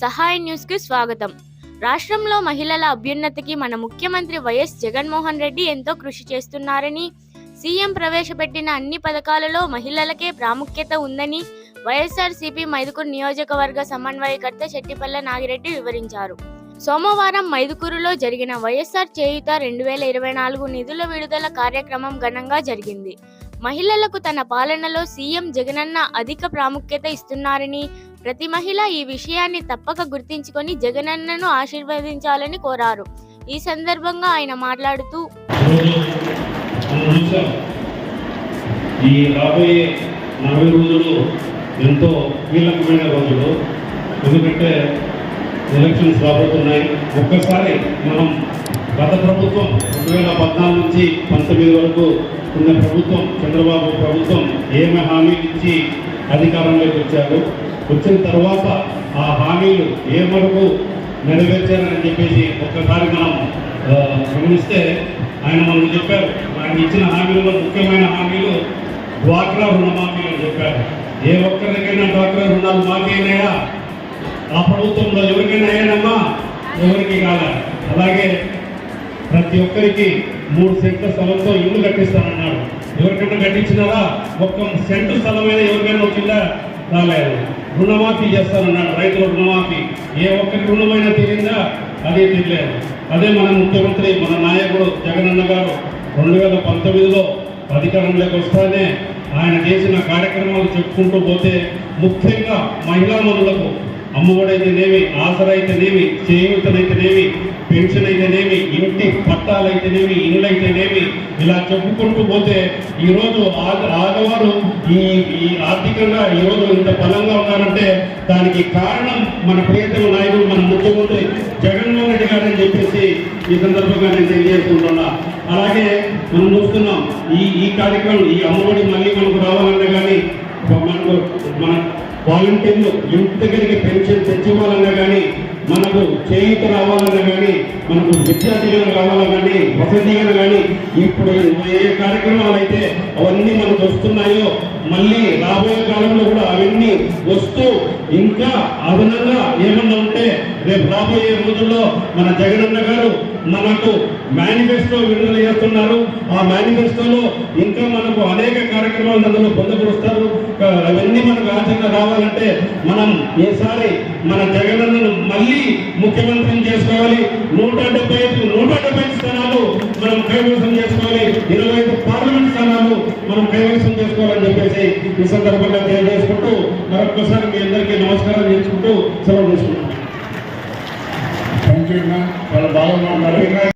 సహాయ న్యూస్కు స్వాగతం. రాష్ట్రంలో మహిళల అభ్యున్నతికి మన ముఖ్యమంత్రి వైఎస్ జగన్మోహన్ రెడ్డి ఎంతో కృషి చేస్తున్నారని సీఎం ప్రవేశపెట్టిన అన్ని పథకాలలో మహిళలకే ప్రాముఖ్యత ఉందని వైఎస్ఆర్సీపీ మైదుకూరు నియోజకవర్గ సమన్వయకర్త చెట్టిపల్లె నాగిరెడ్డి వివరించారు. సోమవారం మైదుకూరులో జరిగిన వైఎస్ఆర్ చేయుత రెండు వేల ఇరవై నాలుగు నిధుల విడుదల కార్యక్రమం ఘనంగా జరిగింది. మహిళలకు తన పాలనలో సీఎం జగనన్న అధిక ప్రాముఖ్యత ఇస్తున్నారని ప్రతి మహిళ ఈ విషయాన్ని తప్పక గుర్తించుకొని జగనన్నను ఆశీర్వదించాలని కోరారు. ఈ సందర్భంగా ఆయన మాట్లాడుతూ ఈ రాబోయే నలభై రోజులు ఎంతో కీలకమైన రోజులు. ఎందుకంటే ఎలక్షన్స్ రాబోతున్నాయి. ఒక్కసారి మనం గత ప్రభుత్వం రెండు వేల పద్నాలుగు నుంచి పంతొమ్మిది వరకు ఉన్న ప్రభుత్వం చంద్రబాబు ప్రభుత్వం ఏమి హామీలు ఇచ్చి అధికారంలోకి వచ్చారు? వచ్చిన తర్వాత ఆ హామీలు ఏ వరకు నెరవేర్చారని చెప్పేసి ఒక్కసారి మనం గమనిస్తే ఆయన మనం చెప్పారు. ఆయన ఇచ్చిన హామీలలో ముఖ్యమైన హామీలు డ్వాక్రా రుణమాఫీ అని చెప్పారు. ఏ ఒక్కరికైనా డ్వాక్రా రుణాలు మాఫీ అయినాయా? ఆ ప్రభుత్వంలో ఎవరికైనా అయ్యానమ్మా ఎవరికి కాదా అలాగే ప్రతి ఒక్కరికి మూడు సెంట్ల స్థలంతో ఇల్లు కట్టిస్తానన్నాడు. ఎవరికైనా కట్టించినారా? ఒక్క సెంటు స్థలమైన ఎవరికైనా వచ్చిందా? రాలేదు రుణమాఫీ చేస్తానన్నాడు రైతుల రుణమాఫీ. ఏ ఒక్కరికి రుణమైనా తీరిందా? అదే తీరలేదు. అదే మన ముఖ్యమంత్రి మన నాయకుడు జగనన్న గారు రెండు వేల పంతొమ్మిదిలో అధికారంలోకి వస్తానే ఆయన చేసిన కార్యక్రమాలు చెప్పుకుంటూ పోతే ముఖ్యంగా మహిళా మనులకు అమ్మఒడైతేనేమి ఆసరైతేనేమి చేయూతనైతేనేమి పెన్షన్ అయితేనేమి ఇంటి పట్టాలైతేనేమి ఇండ్లైతేనేమి ఇలా చెప్పుకుంటూ పోతే ఈరోజు ఆద- ఆడవారు ఈ ఈ ఆర్థికంగా ఈరోజు ఇంత బలంగా ఉన్నారంటే దానికి కారణం మన ప్రియతమ నాయకుడు మన ముఖ్యమంత్రి జగన్మోహన్ రెడ్డి గారు అని చెప్పేసి ఈ సందర్భంగా నేను తెలియజేసుకుంటున్నా. అలాగే మనం చూస్తున్నాం ఈ ఈ కార్యక్రమం ఈ అమ్మఒడి మళ్ళీ మనకు రావాలన్నా కానీ వాలంటీర్లు ఇంటి దగ్గరికి పెన్షన్ తెచ్చుకోవాలన్నా కానీ మనకు చేయూత రావాలన్నా కానీ మనకు విద్యా దీవెన రావాలన్నా కానీ వసతి దీవెన కానీ ఇప్పుడు ఏ కార్యక్రమాలు అయితే అవన్నీ మనకు వస్తున్నాయో మళ్ళీ రాబోయే కాలంలో కూడా అవన్నీ వస్తూ ఇంకా అదనంగా ఏమన్నా ఉంటే రేపు రాబోయే రోజుల్లో మన జగనన్న గారు మనకు మేనిఫెస్టో విడుదల చేస్తున్నారు. ఆ మేనిఫెస్టోలో ఇంకా మనకు అనేక కార్యక్రమాలు అందులో పొందపరుస్తారు అవన్నీ మనకు ఆచరణ రావాలంటే మనం ఈసారి మన జగనన్నను మళ్ళీ ముఖ్యమంత్రిని చేసుకోవాలి. నూట డెబ్బై ఐదు నూట డెబ్బై ఐదు స్థానాలు మనం కైవసం చేసుకోవాలి. ఇరవై ఐదు పార్లమెంట్ స్థానాలు మనం కైవసం చేసుకోవాలని చెప్పేసి ఈ సందర్భంగా తెలియజేసుకుంటూ మరొకసారి మీ అందరికీ నమస్కారం చేసుకుంటూ సెలవు తీసుకుంటాం చాలా బాగా